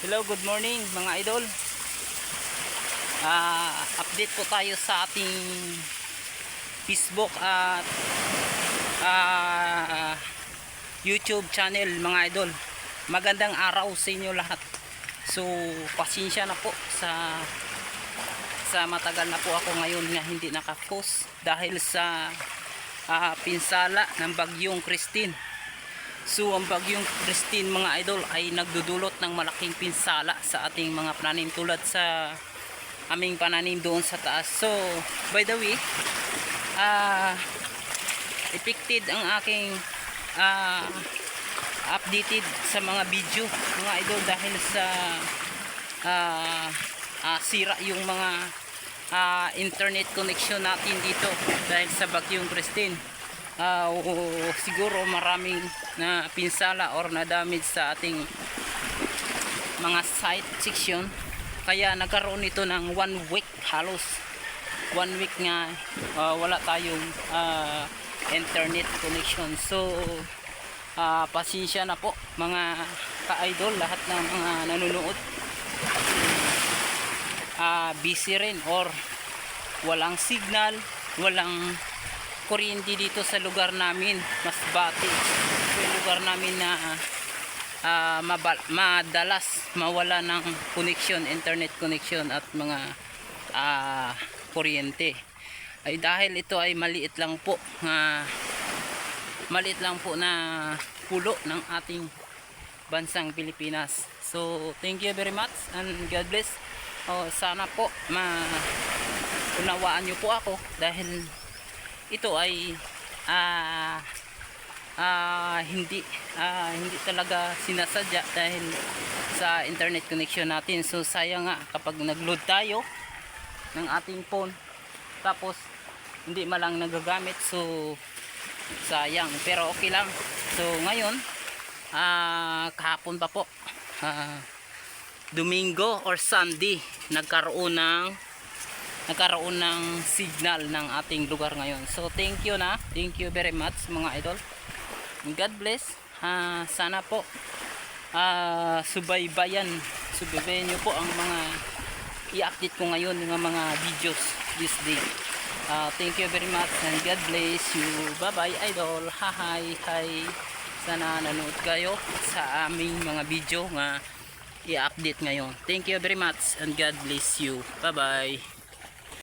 Hello, good morning mga idol. Ah, update po tayo sa ating Facebook at ah, YouTube channel mga idol. Magandang araw sa inyo lahat. So, pasensya na po sa sa matagal na po ako ngayon na hindi nakapost dahil sa ah, pinsala ng bagyong Christine. So ang bagyong Christine mga idol ay nagdudulot ng malaking pinsala sa ating mga pananim tulad sa aming pananim doon sa taas. So by the way, ah affected ang aking ah, updated sa mga video mga idol dahil sa ah, ah, sira yung mga ah, internet connection natin dito dahil sa bagyong Christine o- siguro maraming na pinsala or na damage sa ating mga site section. Kaya nagkaroon ito ng one week halos. One week nga ah, wala tayong ah, internet connection. So ah, pasensya na po mga ka-idol lahat ng mga nanonood. Ah, busy rin or walang signal walang kuryente dito sa lugar namin masbati so yung lugar namin na mabal- madalas mawala ng connection internet connection at mga ah, kuryente. Ay dahil ito ay maliit lang po na maliit lang po na pulo ng ating bansang Pilipinas. So thank you very much and God bless. Oh, sana po ma unawaan nyo po ako dahil ito ay ah ah, hindi ah, hindi talaga sinasadya dahil sa internet connection natin. So sayang nga kapag nag-load tayo ng ating phone tapos hindi malang nagagamit so sayang. Pero okay lang. So ngayon ah kahapon pa po ah, Domingo or Sunday nagkaroon ng nagkaroon ng signal ng ating lugar ngayon. So thank you na. Thank you very much mga idol. God bless. Ah, sana po ah, subaybayan. Subaybayan niyo po ang mga i-update ko ngayon ng mga videos this day. Ah, thank you very much and God bless you. Bye bye idol. Hi hi. Sana nanood kayo sa aming mga video nga i-update ngayon. Thank you very much and God bless you. Bye bye.